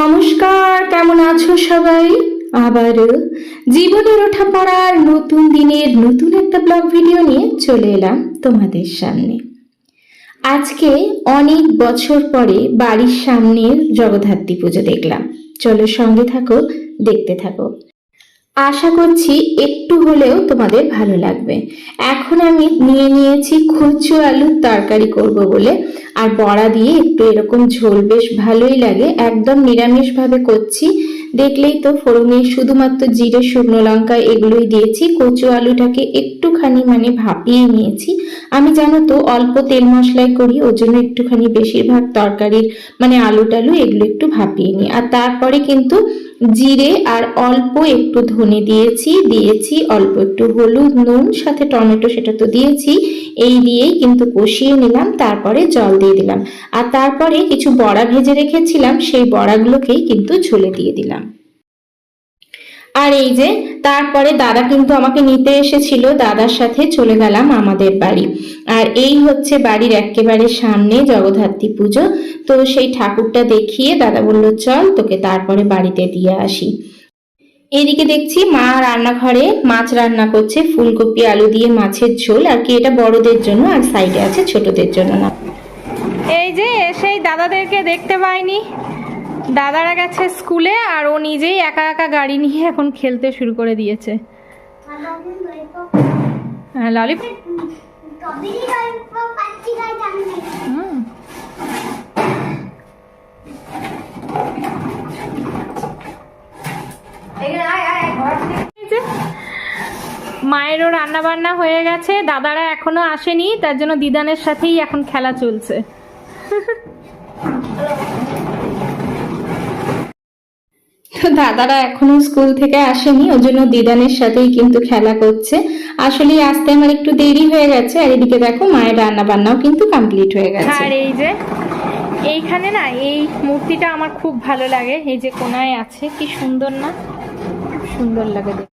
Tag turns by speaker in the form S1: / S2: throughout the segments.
S1: নমস্কার, কেমন আছো সবাই? আবারও জীবনের ওঠা পড়ার নতুন দিনের নতুন একটা ব্লগ ভিডিও নিয়ে চলে এলাম তোমাদের সামনে। আজকে অনেক বছর পরে বাড়ির সামনের জগদ্ধাত্রী পুজো দেখলাম। চলো সঙ্গে থাকো, দেখতে থাকো। আশা করছি একটু হলেও তোমাদের ভালো লাগবে। এখন আমি নিয়ে নিয়েছি খুচো আলুর তরকারি করব বলে। আর বড়া দিয়ে একটু এরকম ঝোল বেশ ভালোই লাগে। একদম নিরামিষভাবে করছি। দেখলেই তো ফোড়নে শুধুমাত্র জিরে, শুকনো লঙ্কা এগুলোই দিয়েছি। কচু আলুটাকে একটুখানি মানে ভাপিয়ে নিয়েছি। আমি জানো তো অল্প তেল মশলাই করি, ওর জন্য একটুখানি বেশিরভাগ তরকারির মানে আলু টালু এগুলো একটু ভাপিয়ে নিই। আর তারপরে কিন্তু জিরে আর অল্প একটু ধনে দিয়েছি দিয়েছি অল্প একটু হলুদ, নুন, সাথে টমেটো সেটা তো দিয়েছি। এই দিয়েই কিন্তু কষিয়ে নিলাম, তারপরে জল দিয়ে দিলাম। আর তারপরে কিছু বড়া ভেজে রেখেছিলাম, সেই বড়াগুলোকেই কিন্তু ঝুলে দিয়ে দিলাম। আর এই যে, তারপরে দাদা কিন্তু আমাকে নিতে এসেছিল, দাদার সাথে চলে গেলাম আমাদের বাড়ি। আর এই হচ্ছে বাড়ির একেবারে সামনে জগদ্ধাত্রী পুজো। তো সেই ঠাকুরটা দেখিয়ে দাদা বলল, চল তোকে তারপরে বাড়িতে দিয়ে আসি। এদিকে দেখছি মা রান্নাঘরে মাছ রান্না করছে, ফুলকপি, আলু দিয়ে মাছের ঝোল। আর কি, এটা বড়দের জন্য, আর সাইডে আছে ছোটদের জন্য না।
S2: এই যে সেই দাদাদেরকে দেখতে পাইনি। দাদারা গেছে স্কুলে আর ও নিজেই একা একা গাড়ি নিয়ে এখন খেলতে শুরু করে দিয়েছে। হ্যাঁ ললিপ হুম। এই যে, মায়েরও রান্না বান্না হয়ে গেছে দাদারা এখনও আসেনি তার জন্য দিদানের সাথেই এখন খেলা চলছে।
S1: তো দাদারা এখনও স্কুল থেকে আসেনি ওই জন্য দিদানের সাথেই কিন্তু খেলা করছে। আসলে আসতে আমার একটু দেরি হয়ে গেছে, আর এদিকে দেখো মায়ের রান্না বান্নাও কিন্তু কমপ্লিট হয়ে গেছে।
S2: আর এই যে, এইখানে না, এই মূর্তিটা আমার খুব ভালো লাগে, এই যে কোনায় আছে, কি সুন্দর না? সুন্দর লাগে দেখতে।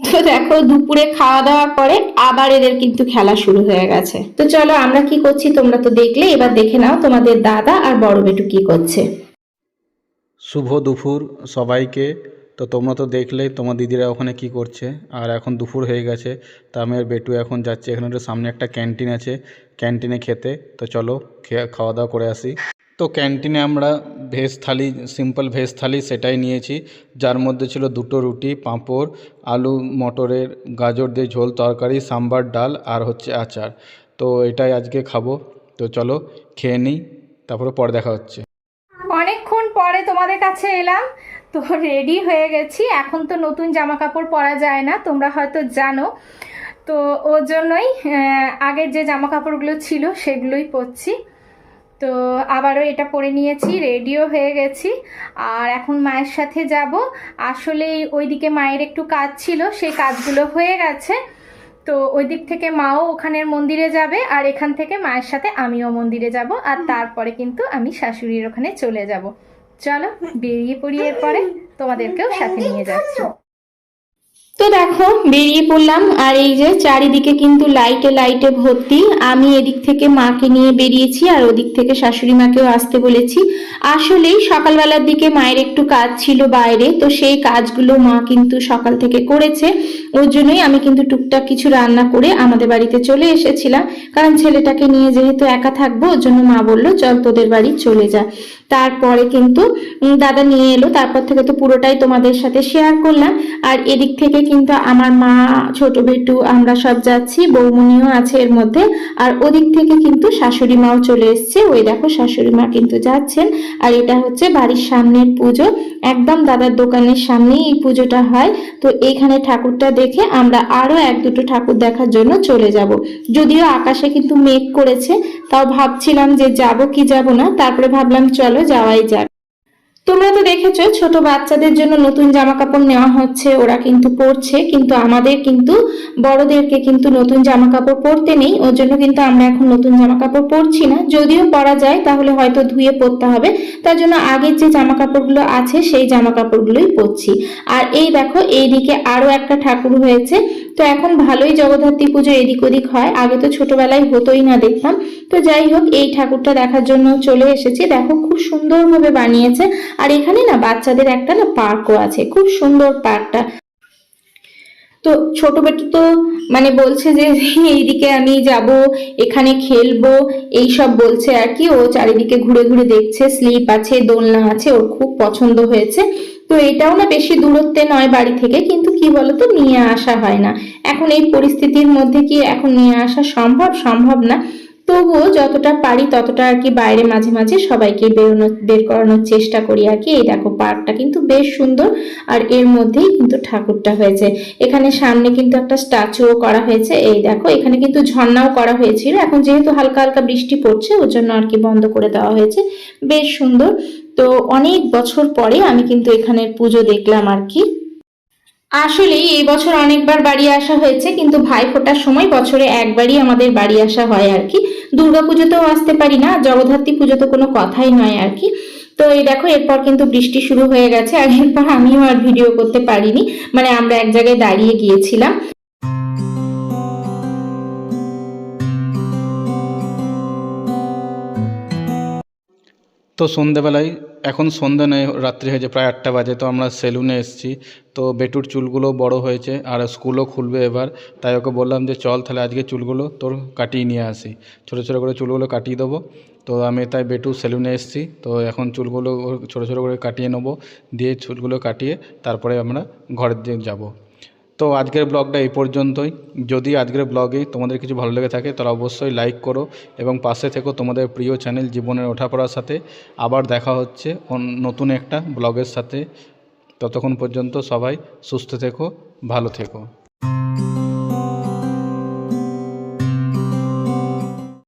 S1: তো দেখো, দুপুরে খাওয়া দাওয়ার পরে আবার এদের কিন্তু খেলা শুরু হয়ে গেছে। তো চলো আমরা কি করছি তোমরা তো দেখলে, এবার দেখে নাও তোমাদের দাদা আর বড় বেটু কি করছে।
S3: শুভ দুপুর সবাইকে। তো তোমরা তো দেখলে, তোমার দিদিরা ওখানে কি করছে? আর এখন দুপুর হয়ে গেছে, তো আমি আর বেটু এখন যাচ্ছি। এখানে সামনে একটা ক্যান্টিন আছে, ক্যান্টিনে খেতে। তো চলো খাওয়া দাওয়া করে আসি। তো ক্যান্টিনে আমরা veg thali, simple veg thali সেটাই নিয়েছি। যার মধ্যে ছিল দুটো রুটি, পাঁপড়, আলু, মটরের গাজর দিয়ে ঝোল তরকারি, সাম্বার ডাল আর হচ্ছে আচার। তো এটাই আজকে খাব। তো চলো খেয়ে নিই, তারপরে পরে দেখা হচ্ছে।
S2: অনেকক্ষণ পরে তোমাদের কাছে এলাম। তো রেডি হয়ে গেছি। এখন তো নতুন জামা কাপড় পরা যায় না, তোমরা হয়তো জানো। তো ওর জন্যই আগের যে জামা কাপড়গুলো ছিল সেগুলোই পরছি। তো আবারও এটা পরে নিয়েছি রেডিও হয়ে গেছি। আর এখন মায়ের সাথে যাব। আসলে ওইদিকে মায়ের একটু কাজ ছিল সেই কাজগুলো হয়ে গেছে। তো ওই দিক থেকে মাও ওখানের মন্দিরে যাবে আর এখান থেকে মায়ের সাথে আমিও মন্দিরে যাব। আর তারপরে কিন্তু আমি শাশুড়ির ওখানে চলে যাব। চলো বেরিয়ে পড়ি এরপরে। তোমাদেরকেও সাথে নিয়ে যাচ্ছি।
S1: তো দেখো, বেরিয়ে পড়লাম, আর এই যে চারিদিকে কিন্তু লাইটে লাইটে ভর্তি। আমি এদিক থেকে মাকে নিয়ে বেরিয়েছি, আর ওদিক থেকে শাশুড়ি মাকেও আসতে বলেছি। আসলেই সকালবেলার দিকে মায়ের একটু কাজ ছিল বাইরে, তো সেই কাজগুলো মা কিন্তু সকাল থেকে করেছে। ওর জন্যই আমি কিন্তু টুকটাক কিছু রান্না করে আমাদের বাড়িতে চলে এসেছিলাম। কারণ ছেলেটাকে নিয়ে যেহেতু একা থাকব, ওর জন্য মা বলল, চল তোদের বাড়ি চলে যা। তারপরে কিন্তু দাদা নিয়ে এলো। তারপর থেকে তো পুরোটাই তোমাদের সাথে শেয়ার করলাম। আর এদিক থেকে কিন্তু আমার মা, ছোট বেটু, আমরা সব যাচ্ছি। বৌমনিও আছে এর মধ্যে। আর ওদিক থেকে কিন্তু শাশুড়ি মাও চলে এসছে। ওই দেখো শাশুড়ি মা কিন্তু যাচ্ছেন। আর এটা হচ্ছে বাড়ির সামনের পুজো। একদম দাদার দোকানের সামনেই এই পুজোটা হয়। তো এইখানে ঠাকুরটা দেখে আমরা আরও এক দুটো ঠাকুর দেখার জন্য চলে যাব। যদিও আকাশে কিন্তু মেঘ করেছে, তাও ভাবছিলাম যে যাব কি যাব না। তারপরে ভাবলাম, চলো যাওয়াই যাক। তোমরা তো দেখেছ, ছোট বাচ্চাদের জন্য নতুন জামা কাপড় নেওয়া হচ্ছে, ওরা কিন্তু পরছে, কিন্তু আমাদের কিন্তু বড়দেরকে কিন্তু নতুন জামা কাপড় পরতে নেই, ওর জন্য কিন্তু আমরা এখন নতুন জামা কাপড় পরছি না। যদিও পরা যায়, তাহলে হয়তো ধুয়ে পরতে হবে, তার জন্য আগের যে জামা কাপড়গুলো আছে, সেই জামা কাপড়গুলোই পরছি। আর এই দেখো, এইদিকে আরও একটা ঠাকুর হয়েছে, তো এখন ভালোই জগদ্ধাত্রী পুজো এদিক ওদিক হয়, আগে তো ছোটবেলায় হতোই না দেখতাম। তো যাই হোক, এই ঠাকুরটা দেখার জন্য চলে এসেছি, দেখো খুব সুন্দরভাবে বানিয়েছে আর এখানে না বাচ্চাদের একটা না পার্কও আছে, খুব সুন্দর পার্কটা তো ছোট বেটু তো মানে বলছে যে, এইদিকে আমি যাব, এখানে খেলব। এই সব বলছে আর কি। ও চারিদিকে ঘুরে ঘুরে দেখছে স্লিপ আছে, দোলনা আছে, ওর খুব পছন্দ হয়েছে। তো এটাও না বেশি দূরত্বে নয় বাড়ি থেকে, কিন্তু কি বলতো, নিয়ে আসা হয় না। এখন এই পরিস্থিতির মধ্যে কি এখন নিয়ে আসা সম্ভব? সম্ভব না। তবুও যতটা পারি ততটা আর কি বাইরে মাঝে মাঝে সবাইকে বেরোনো বের করানোর চেষ্টা করি আর কি। এই দেখো পার্কটা কিন্তু বেশ সুন্দর আর এর মধ্যেই কিন্তু ঠাকুরটা হয়েছে। এখানে সামনে কিন্তু একটা স্ট্যাচুও করা হয়েছে। এই দেখো এখানে কিন্তু ঝর্ণাও করা হয়েছিল। এখন যেহেতু হালকা হালকা বৃষ্টি পড়ছে, ওর জন্য আর কি বন্ধ করে দেওয়া হয়েছে। বেশ সুন্দর। তো অনেক বছর পরে আমি কিন্তু এখানের পুজো দেখলাম আর কি। আসলে এই বছর অনেকবার বাড়ি আসা হয়েছে, কিন্তু ভাই ফোটার সময় বছরে একবারই আমাদের বাড়ি আসা হয় আর কি। দুর্গা পুজোতেও আসতে পারি না, জগদ্ধাত্রী পুজো তো কোনো কথাই নয় আর কি। তো এই দেখো, এরপর কিন্তু বৃষ্টি শুরু হয়ে গেছে আর এরপর আমিও আর ভিডিও করতে পারিনি মানে আমরা এক জায়গায় দাঁড়িয়ে গিয়েছিলাম।
S3: তো সন্ধেবেলায়, এখন সন্ধে নেই, রাত্রি হয়েছে প্রায় আটটা বাজে, তো আমরা সেলুনে এসেছি। তো বেটুর চুলগুলো বড় হয়েছে আর স্কুলও খুলবে এবার, তাই ওকে বললাম যে চল তাহলে আজকে চুলগুলো তোর কাটিয়ে নিয়ে আসি। ছোটো ছোটো করে চুলগুলো কাটিয়ে দেবো। তো আমি তাই বেটু সেলুনে এসেছি, তো এখন চুলগুলো ছোটো ছোটো করে কাটিয়ে নেব, দিয়ে চুলগুলো কাটিয়ে তারপরে আমরা ঘরের দিকে যাব। তো আজকের ব্লগটা এই পর্যন্তই। যদি আজকের ব্লগে তোমাদের কিছু ভালো লেগে থাকে, তাহলে অবশ্যই লাইক করো এবং পাশে থেকো তোমাদের প্রিয় চ্যানেল জীবনের ওঠাপড়ার সাথে। আবার দেখা হচ্ছে নতুন একটা ব্লগের সাথে। ততক্ষণ পর্যন্ত সবাই সুস্থ থেকো, ভালো থেকো।